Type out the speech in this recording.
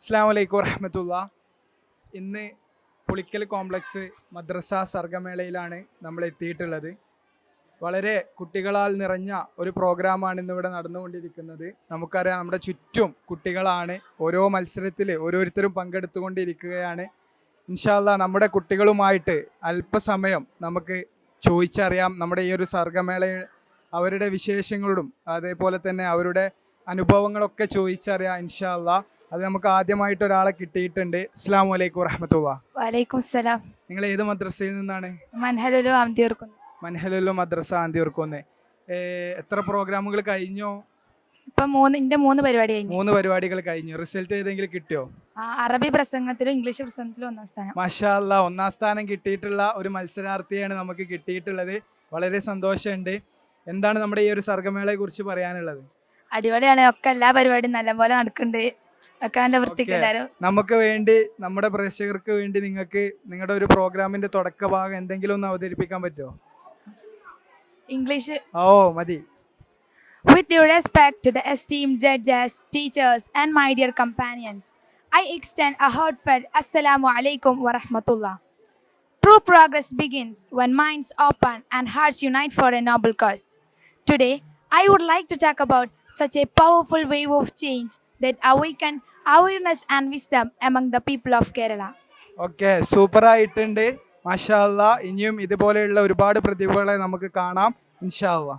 അസ്സാം വലൈക്കും വറഹമത്തുള്ള. ഇന്ന് പുളിക്കൽ കോംപ്ലക്സ് മദ്രസ സർഗമേളയിലാണ് നമ്മൾ എത്തിയിട്ടുള്ളത്. വളരെ കുട്ടികളാൽ നിറഞ്ഞ ഒരു പ്രോഗ്രാമാണ് ഇന്നിവിടെ നടന്നുകൊണ്ടിരിക്കുന്നത്. നമുക്കറിയാം നമ്മുടെ ചുറ്റും കുട്ടികളാണ്. ഓരോ മത്സരത്തിൽ ഓരോരുത്തരും പങ്കെടുത്തുകൊണ്ടിരിക്കുകയാണ്. ഇൻഷാല്ല നമ്മുടെ കുട്ടികളുമായിട്ട് അല്പസമയം നമുക്ക് ചോദിച്ചറിയാം നമ്മുടെ ഈ ഒരു സർഗമേള അവരുടെ വിശേഷങ്ങളും അതേപോലെ തന്നെ അവരുടെ അനുഭവങ്ങളൊക്കെ ചോദിച്ചറിയാം ഇൻഷാല്ല അത് നമുക്ക് ആദ്യമായിട്ട് ഒരാളെ കിട്ടിയിട്ടുണ്ട്. അസ്സാം വലൈക്കും വറഹമത്തുള്ള. വലൈക്കും സലാം. നിങ്ങൾ ഏത് മദ്രസയിൽ നിന്നാണ്? മൻഹലുലു മദ്രസ ആന്തിയൂർക്കൊന്ന് എത്ര പ്രോഗ്രാമുകൾ കഴിഞ്ഞോ? ഇപ്പൊ മൂന്ന് പരിപാടി കഴിഞ്ഞു. മൂന്ന് പരിപാടികൾ കഴിഞ്ഞു. റിസൾട്ട് ഏതെങ്കിലും കിട്ടിയോ? അറബി പ്രസംഗത്തിലും ഇംഗ്ലീഷ് പ്രസംഗത്തിലും ഒന്നാം സ്ഥാനം. മഷാല്ല ഒന്നാം സ്ഥാനം കിട്ടിയിട്ടുള്ള ഒരു മത്സരാർത്ഥിയാണ് നമുക്ക് കിട്ടിയിട്ടുള്ളത്. വളരെ സന്തോഷമുണ്ട്. എന്താണ് നമ്മുടെ ഈ ഒരു സർഗമേളയെ കുറിച്ച് പറയാനുള്ളത്? അടിപൊളിയാണ്. ഒക്കെ എല്ലാ പരിപാടിയും നല്ലപോലെ നടക്കുന്നുണ്ട്. ഒക്കെ നല്ല വൃത്തിക്ക് Okay. എല്ലാവരും നമുക്ക് വേണ്ടി നമ്മുടെ പ്രേക്ഷകർക്ക് വേണ്ടി നിങ്ങൾക്ക് നിങ്ങളുടെ ഒരു പ്രോഗ്രാമിന്റെ തുടക്ക ഭാഗം എന്തെങ്കിലും ഒന്ന് അവതരിപ്പിക്കാൻ പറ്റുമോ ഇംഗ്ലീഷ് ഓ മതി With due respect to the esteemed judges, teachers, and my dear companions, I extend a heartfelt Assalamu alaikum wa rahmatullah. True progress begins when minds open and hearts unite for a noble cause. Today, I would like to talk about such a powerful wave of change that awaken awareness and wisdom among the people of Kerala. Okay സൂപ്പറായിട്ടുണ്ട് മാഷാല്ല ഇനിയും ഇതുപോലെയുള്ള ഒരുപാട് പ്രതിഭകളെ നമുക്ക് കാണാം ഇൻഷാല്ല